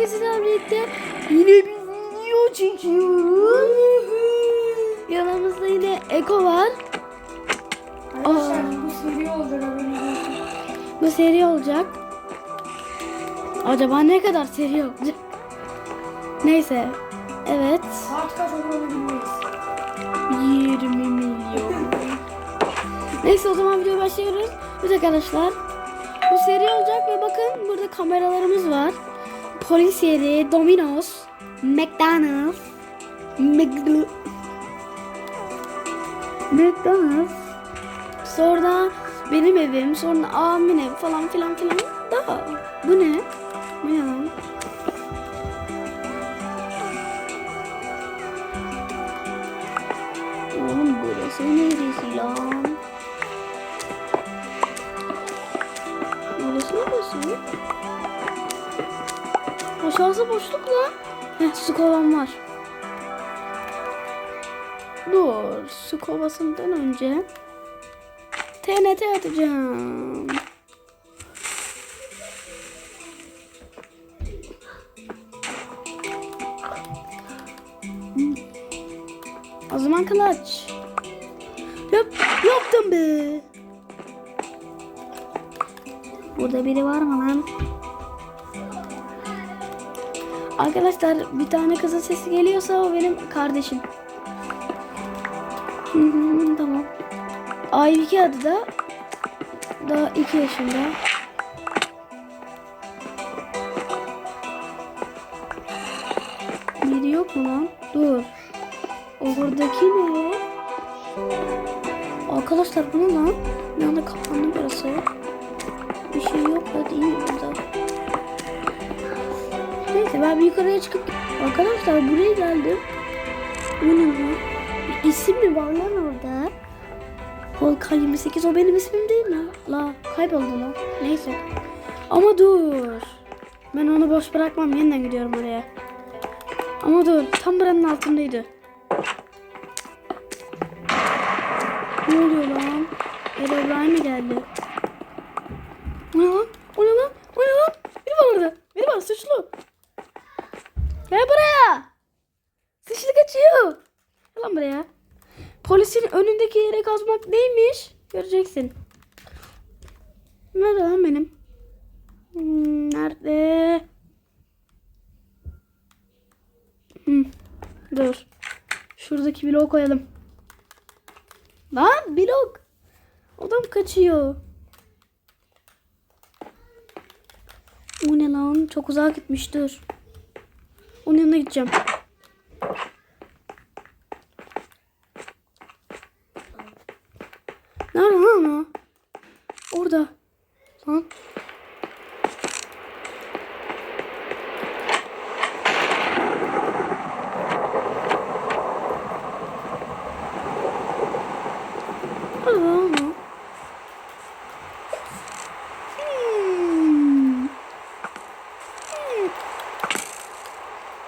bugün sizlerle birlikte yine bir video çekiyoruz. Yanımızda yine Eko var. Arkadaşlar bu seri olacak. Bu seri olacak. Acaba ne kadar seri olacak? Neyse. Evet. Saat kaç olduğunu bilmeyiz. 20 milyon. Neyse o zaman videoya başlıyoruz. Evet arkadaşlar. Bu seri olacak ve bakın burada kameralarımız var. Polis yeri, Domino's, McDonald's, McDo- McDonald's. Sonra benim evim, sonra abimin evi falan filan filan. Daha bu ne? Bu ne lan? Oğlum burası neresi lan? Burası neresi? Aşağısı boşluk lan. Heh su kovam var. Dur su kovasından önce TNT atacağım. O zaman kılıç. Yap, yaptım be. Burada biri var mı lan? Arkadaşlar bir tane kızın sesi geliyorsa o benim kardeşim. Tamam. Aybike adı da daha 2 yaşında. Biri yok mu lan? Dur. Oradaki ne? Arkadaşlar bu ne lan? Bir anda kapandı burası. Bir şey yok da değil mi burada? Neyse ben bir yukarıya çıkıp... Arkadaşlar buraya geldim. Bu ne lan? Bir isim mi var lan orada? Volkan 28 o benim ismim değil mi? La kayboldu lan. Neyse. Ama dur. Ben onu boş bırakmam. Yeniden gidiyorum oraya. Ama dur. Tam buranın altındaydı. Ne oluyor lan? Erobrine mi geldi? O ne lan? O ne lan? O ne lan? Biri var orada. Biri var suçlu. Gel buraya. Suçlu kaçıyor. Gel lan buraya. Polisin önündeki yere kazmak neymiş? Göreceksin. Nerede lan benim? Hmm, nerede? Hmm, dur. Şuradaki bloğu koyalım. Lan blok. Adam kaçıyor. O ne lan? Çok uzağa gitmiş dur. Onun yanına gideceğim. Nerede lan o? Orada. Lan. Nerede lan o? Hmm. Hmm.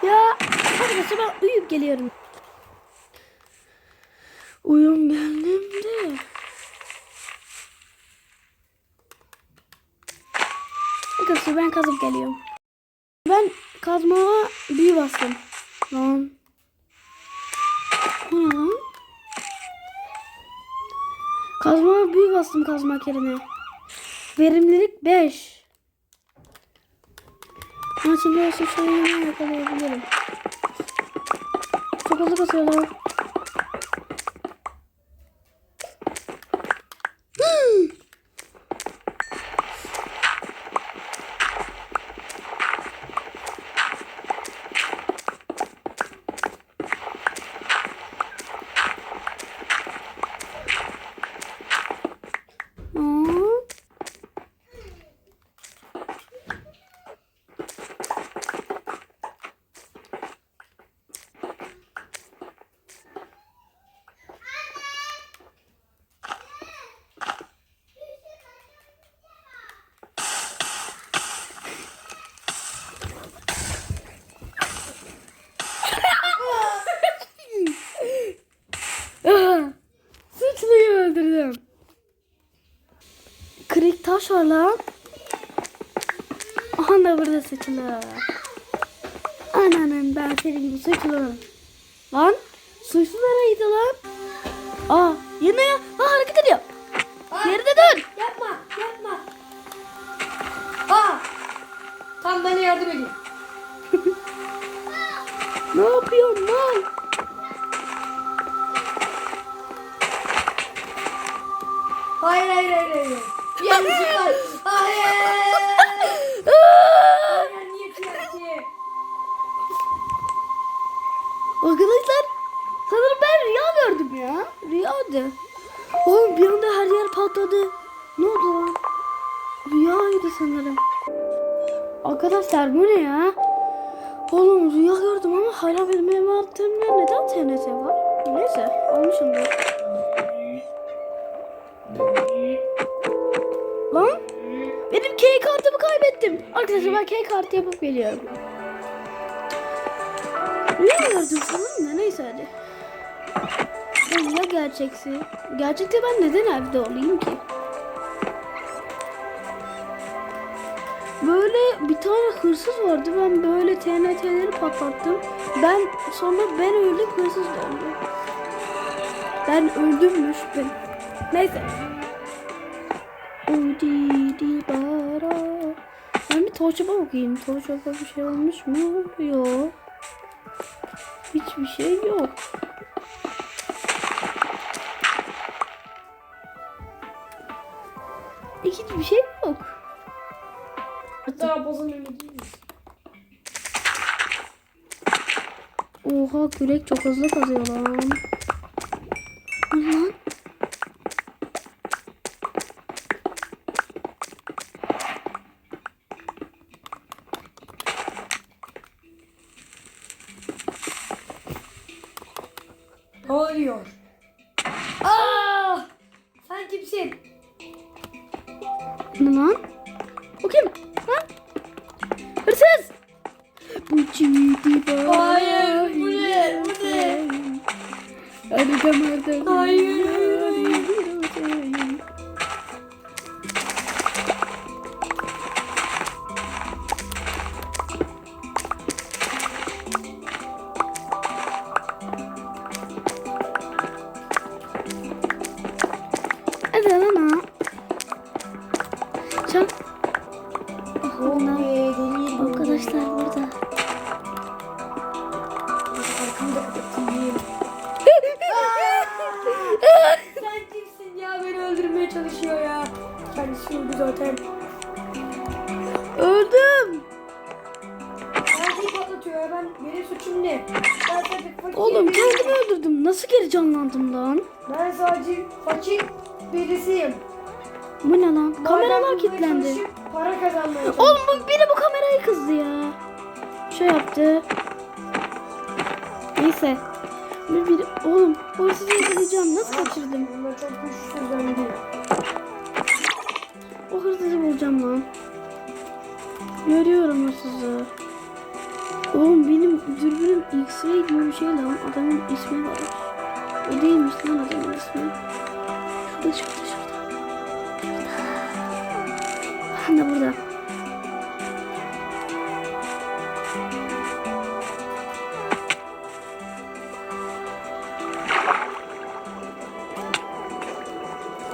Ya arkadaşlar ben uyuyup geliyorum. Uyum geldim de. Arkadaşlar ben kazıp geliyorum. Ben kazmama büyü bastım. Lan. Bu ne lan? Kazmama büyü bastım kazmak yerine. Verimlilik 5. Ama şimdi o suçlarını yakalayabilirim. Çok hızlı kasıyorlar. Aa. Ah! Suçluyu öldürdüm. Kırık taş var lan. Aha da burada seçilir. Ananın ben senin suçlu. Lan suçlu nereydi lan? Aa yine ya. Ha hareket ediyor. Aa, Geride dur. Yapma, yapma. Aa! Tam bana yardım edin. Ne yapıyorsun lan? Hayır, hayır, hayır, hayır. Yanlışlıkla. Hayır! Hayır, niye TNT? Arkadaşlar sanırım ben rüya gördüm ya. Rüyaydı. Oğlum bir anda her yer patladı. Ne oldu lan? Rüyaydı sanırım. Arkadaşlar bu ne ya? Oğlum rüya gördüm ama hala benim evime attığımda neden TNT var? Neyse almışımdır. Lan kaybettim. Arkadaşlar ben K kartı yapıp geliyorum. Rüya gördüm sanırım da neyse hadi. Ya rüya gerçeksi. Gerçekte ben neden evde olayım ki? Böyle bir tane hırsız vardı. Ben böyle TNT'leri patlattım. Ben sonra ben öldüm hırsız öldü. Ben öldümmüş ben. Neyse. Udi di bara. Ben bir torçaba bakayım. Torçaba bir şey olmuş mu? Yok. Hiçbir şey yok. Hiçbir şey yok. Daha bozun önü? Oha kürek çok hızlı kazıyor lan. Lan? Damardan. Hayır. Lan? Ben sadece fakir birisiyim. Bu ne lan? Kameralar Madem bulmaya kilitlendi. Para kazanmaya Oğlum bu biri bu kamerayı kızdı ya. Şey yaptı. Neyse. Bir, bir, oğlum hırsızı yakalayacağım. Nasıl kaçırdım? Bunlar çok güçsüz ben değil. O hırsızı bulacağım lan. Görüyorum hırsızı. Oğlum benim dürbünüm X-ray gibi bir şey lan. Adamın ismi var. O değilmiş lan adamın ismi. Şurada şurada şurada. Ben burada.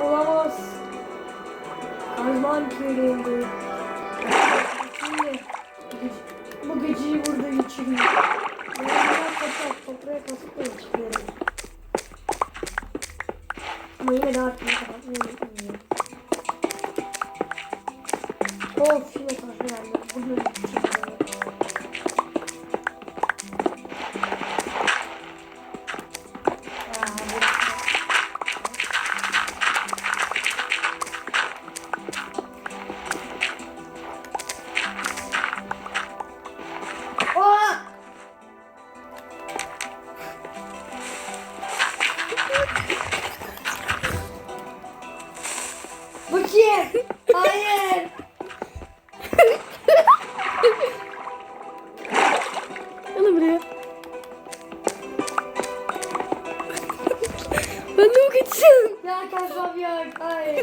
Olamaz. Kazman. Şimdi bu geceyi burada geçireyim. Kaçak toprağa kasıp da çıkıyorum. Yine de artık kapatmayı Of yine taşı geldi.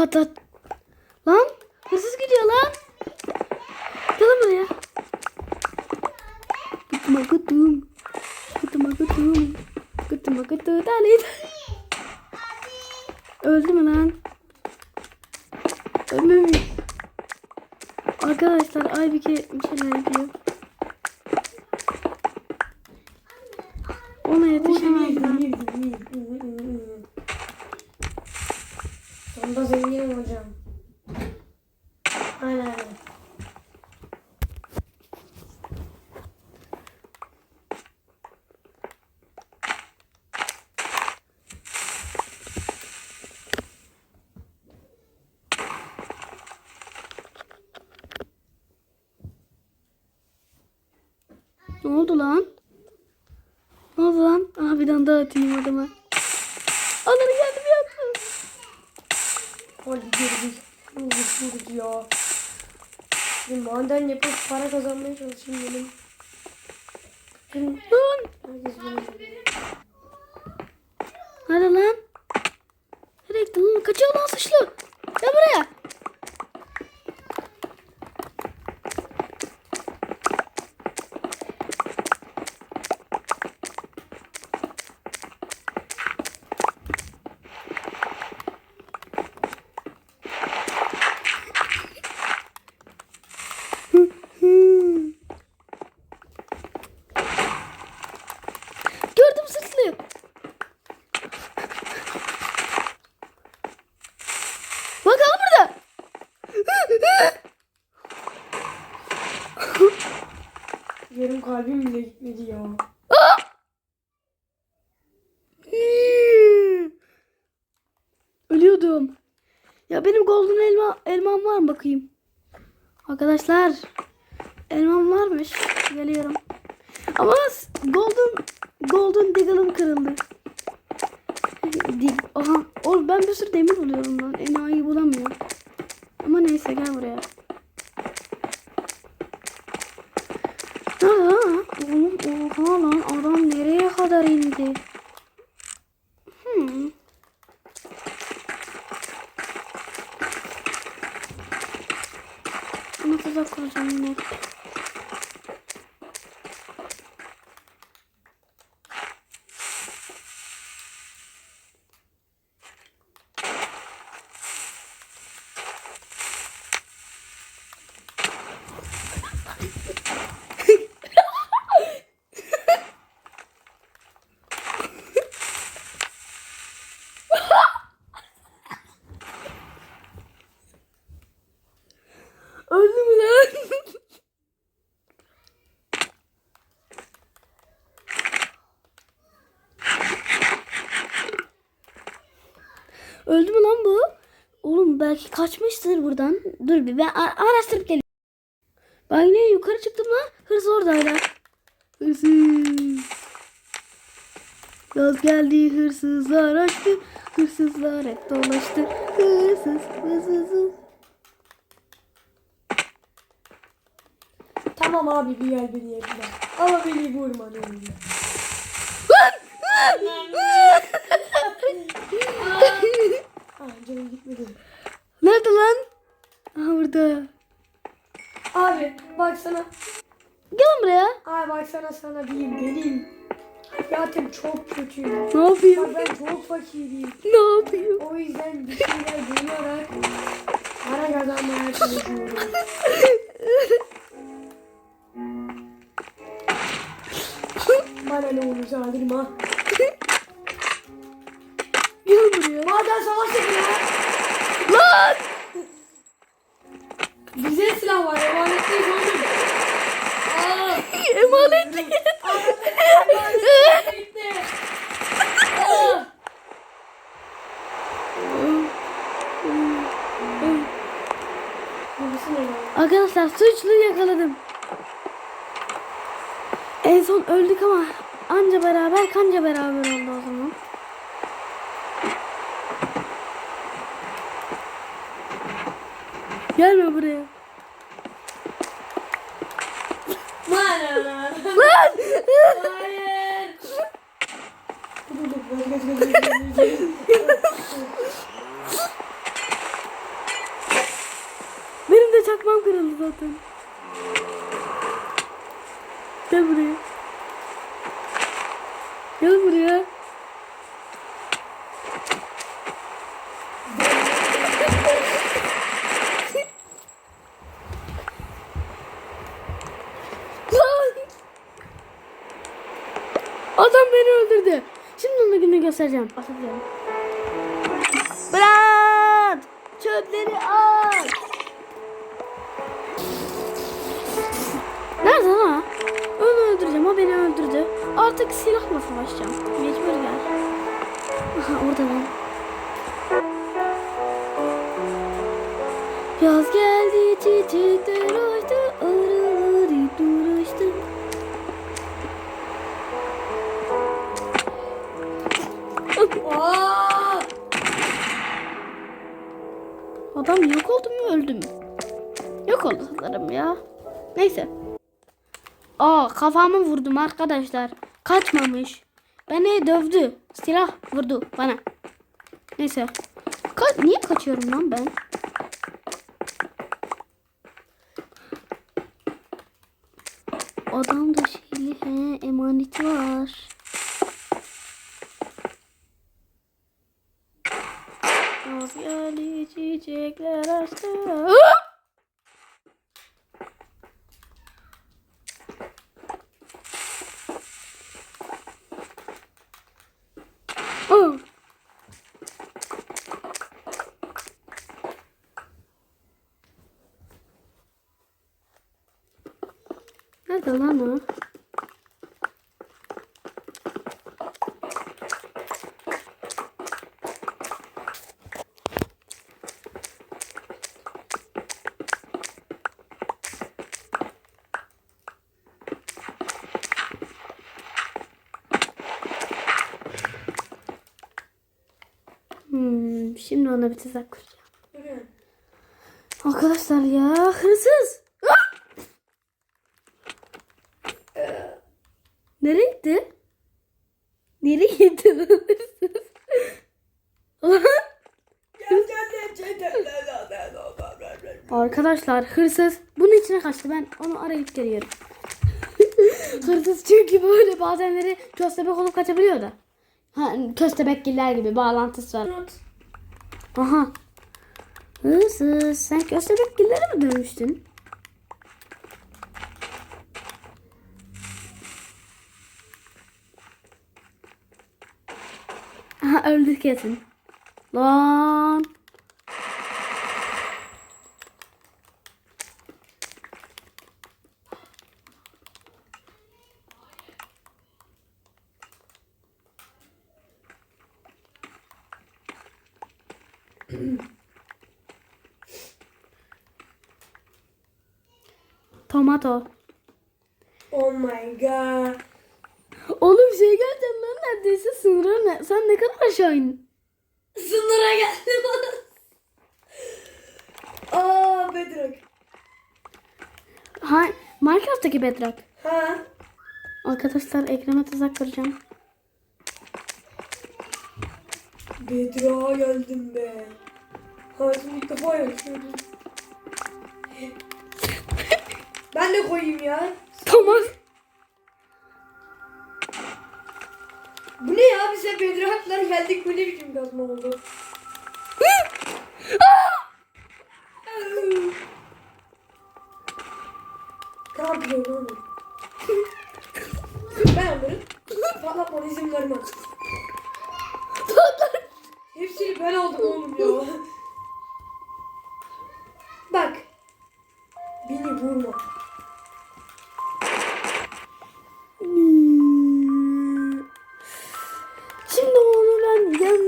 Onu patlat. Lan hırsız gidiyor lan. Gel lan buraya. Kutuma kutum. Kutuma kutum. Kutuma kutu. Dali. Öldü mü lan? Ölmemiş. Arkadaşlar Aybike bir şeyler yapıyor. Ona yetişemez lan. Zenginim hocam. Aynen. Ne oldu lan? Ne oldu lan? Aha bir tane daha atayım adama. Alır geldi bir attı. Hadi girdik. Girdik ya. Maden yapıp para kazanmaya çalışayım benim. Bütün herkes. Hadi lan. Nereye gittin lan? Kaçıyor lan suçlu. Gel buraya. Gördüm suçluyu. Bakalım burada. Yarım kalbim bile gitmedi ya. Ölüyordum. Ya benim golden elma elmam var mı bakayım? Arkadaşlar elmam varmış. Geliyorum. Ama golden golden diggle'ım kırıldı. Aha. Oğlum ben bir sürü demir buluyorum lan. Enayi bulamıyorum. Ama neyse gel buraya. Aa, oğlum oha lan adam nereye kadar indi? Hmm. Ama tuzak kuracağım yine. Öldü mü lan? Öldü mü lan bu? Oğlum belki kaçmıştır buradan. Dur bir ben araştırıp geleyim. Ben yine yukarı çıktım lan. Hırsız oradaydı. Hırsız. Yaz geldi hırsızlar açtı. Hırsızlar hep dolaştı. Hırsız hırsız. Tamam abi bir yer beni yediler. Ama beni vurma ne olur. Ah canım gitmedi. Nerede lan? Aha burada. Abi baksana. Gel lan buraya. Abi baksana sana diyeyim benim. Hayatım çok kötü. Ne yapayım? Ben çok fakirim. Ne yapayım? O yüzden bir şeyler bularak para kazanmaya çalışıyorum. seni onu saldırma. ha. Maden savaş yapın ya. Lan! Bize silah var. Emanetliyiz oğlum. Aa. Emanetli. Gitti. Aa. Babası ne lan? Arkadaşlar suçluyu yakaladım. En son öldük ama anca beraber kanca beraber oldu o zaman. Gelme buraya. Lan! Hayır. Benim de çakmam kırıldı zaten. Gel buraya. Gel buraya. Lan! Adam beni öldürdü. Şimdi onu günü göstereceğim. Başlayalım. Bırak! Çöpleri at! Nerede lan? Onu öldüreceğim. O beni öldürdü. Artık silahla savaşacağım. Mecbur gel. Aha orada lan. Yaz geldi çiçekler Adam yok oldu mu öldü mü? Yok oldu sanırım ya. Neyse. Aa kafamı vurdum arkadaşlar. Kaçmamış. Beni dövdü. Silah vurdu bana. Neyse. Ka- niye kaçıyorum lan ben? Adamda şeyli he emaneti var. Yaz geldi çiçekler açtı. Nerede lan o? Hmm, şimdi ona bir tuzak kuracağım. Arkadaşlar ya hırsız. Ah! Nereye gitti? Nereye gitti hırsız? Arkadaşlar hırsız bunun içine kaçtı. Ben onu arayıp geliyorum. hırsız çünkü böyle bazenleri köstebek olup kaçabiliyor da. Ha, köstebekgiller gibi bağlantısı var. Aha. Hırsız sen köstebekgillere mi dönmüştün? Aha öldü kesin. Lan. Tomato. Oh my god. Oğlum şey geldin lan neredeyse sınıra ne? Sen ne kadar aşağı in? Sınıra geldim. Aa Bedrock. Ha, Minecraft'taki Bedrock. Ha? Arkadaşlar ekrana tuzak kuracağım. Bedrock'a geldim be. Hayatımda ilk defa yaşıyorum. Ben de koyayım ya. Tamam. Bu ne ya? Biz hep Bedrock'lar geldik. Bu ne biçim kazma oldu? yapıyorsun oğlum? ben alırım. Patlatmana izin vermem. Hepsini ben aldım oğlum ya. Bak. Beni vurma.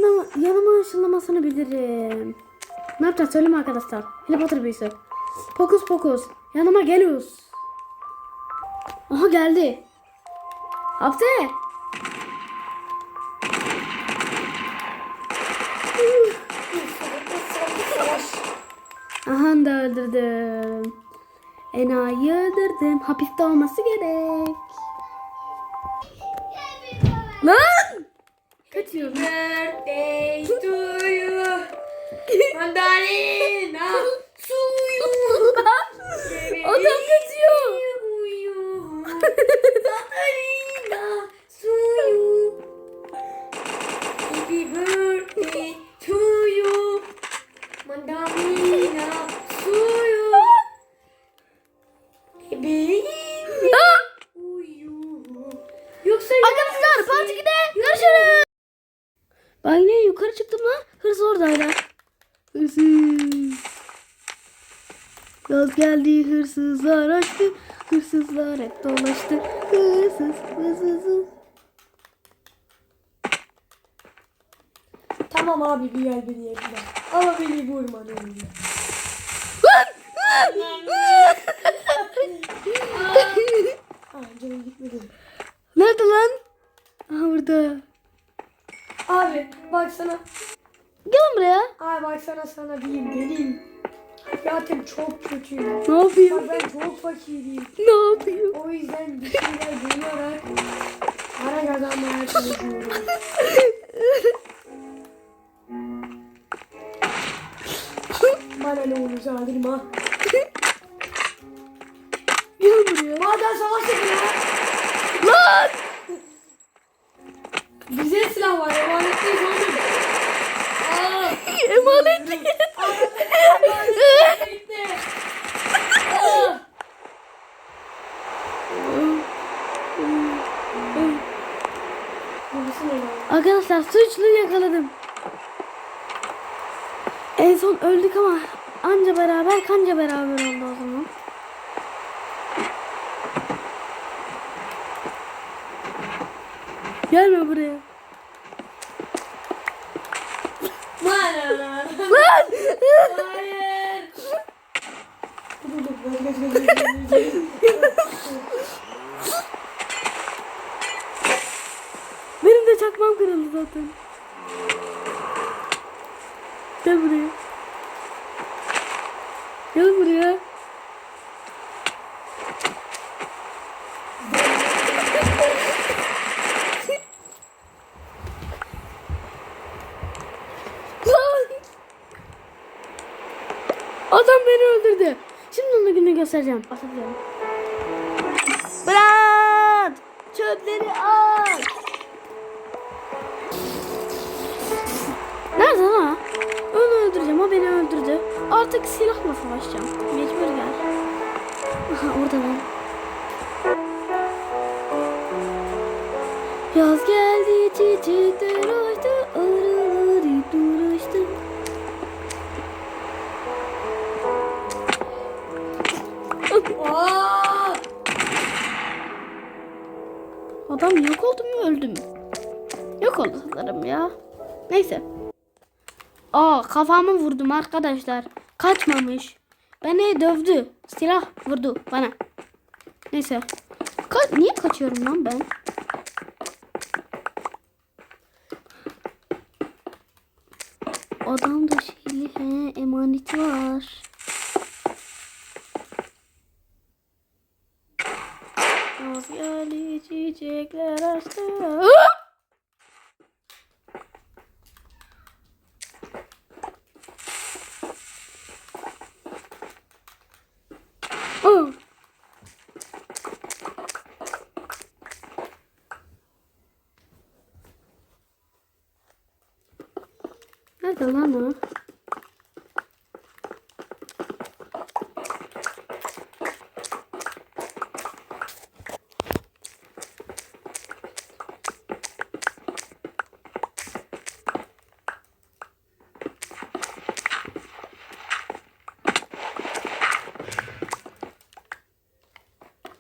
Ben yanına, yanıma ışınlamasını bilirim. Ne yapacağız söyleme arkadaşlar. Harry Potter büyüsü. Fokus fokus. Yanıma geliyoruz. Aha geldi. Hapse. Aha da öldürdüm. Enayi öldürdüm. Hapiste olması gerek. Lan! Kaçıyorum. Birthday to you. Mandalina. Ben yine yukarı çıktım lan. Hırsız oradaydı. Hırsız. Yaz geldi hırsızlar açtı. Hırsızlar hep dolaştı. Hırsız hırsız. Tamam abi bir gel beni yakala. Ama beni vurma ne olur. Nerede lan? Aha burada. Abi bak sana. Gel buraya. Abi bak sana sana diyeyim benim. Hayatım çok kötü. Ne Bak yapayım? ben çok fakirim. Ne yapayım? O yüzden bir şeyler bularak para kazanmaya çalışıyorum. Bana ne olursa aldırma. Gel buraya. Madem savaş yapın ya. Lan! Bize silah var emanetteyiz oğlum. Aa. Emanet. Bitti. Aa. Burası ne lan? Arkadaşlar suçluyu yakaladım. En son öldük ama anca beraber kanca beraber oldu o zaman. Gelme buraya. Bana. Lan! Hayır. Dur dur dur dur dur dur dur. Benim de çakmam kırıldı zaten. Gel buraya. Gel buraya. Adam beni öldürdü. Şimdi onu günü göstereceğim. Bahsedeceğim. Savaşacağım. Mecbur gel. Aha orada lan. Yaz geldi çiçekler açtı. Arılar ip uğraştı. Aa! Adam yok oldu mu öldü mü? Yok oldu sanırım ya. Neyse. Aa kafamı vurdum arkadaşlar. Kaçmamış. Beni dövdü. Silah vurdu bana. Neyse. Ka- niye kaçıyorum lan ben? Adamda şeyli he emaneti var. Geldi çiçekler açtı. Ah! Oh. Nerede lan o?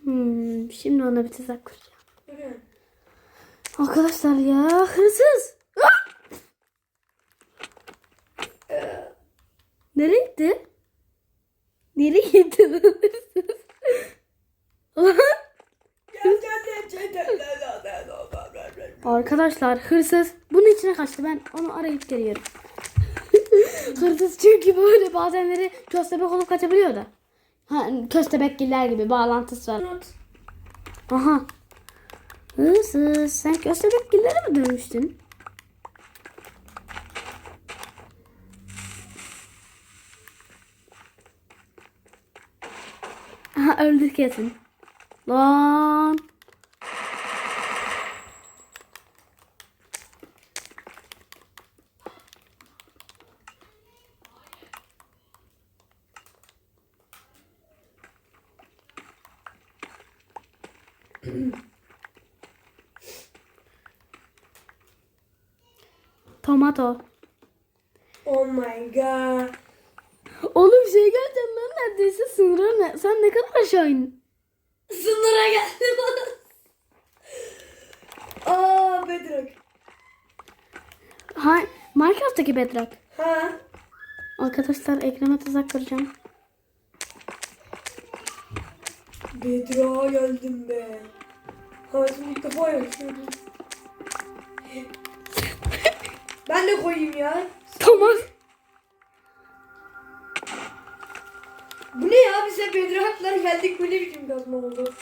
Hmm, şimdi ona bir tuzak kuracağım. Yürü. Arkadaşlar ya hırsız. Ah! Nereye gitti? Nereye gitti hırsız? Arkadaşlar hırsız bunun içine kaçtı. Ben onu arayıp geliyorum. hırsız çünkü böyle bazenleri köstebek olup kaçabiliyor da. Ha, köstebekgiller gibi bağlantısı var. Aha. Hırsız sen köstebekgillere mi dönmüştün? Aha öldü kesin. Lan. Tomato. Oh my god. Oğlum şey geleceğim lan neredeyse sınıra ne? Sen ne kadar aşağı in? Sınıra geldim. Aa Bedrock. Ha, Minecraft'taki Bedrock. Ha? Arkadaşlar ekrana tuzak kuracağım. Bedrock'a geldim be. Hayatımda ilk defa yaşıyorum. Ben de koyayım ya. Thomas. Bu ne ya bize Bedrock'lar geldik böyle biçim kazma oldu.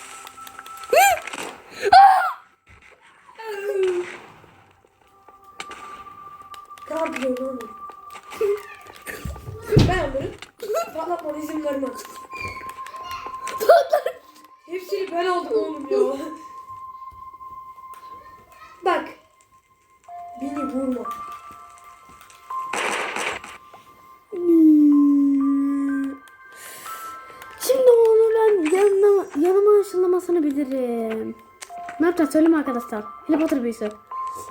Arkadaşlar. Harry Potter büyüsü.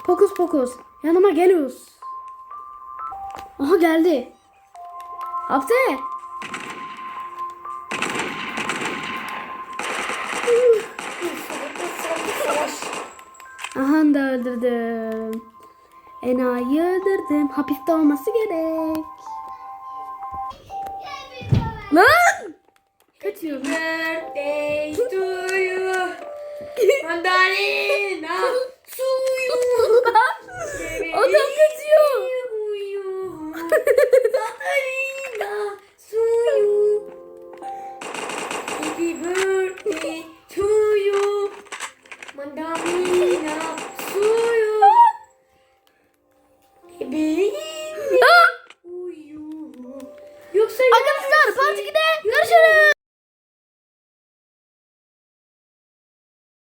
Fokus fokus. Yanıma geliyoruz. Aha geldi. Hapse. Aha da öldürdüm. Enayi öldürdüm. Hapiste olması gerek. Lan! Kaçıyorum. Birthday to you. 만다린 나. 수유. 어떻게 지어? 수유 만다린 나. 수유. 이비불이 수유. 만다린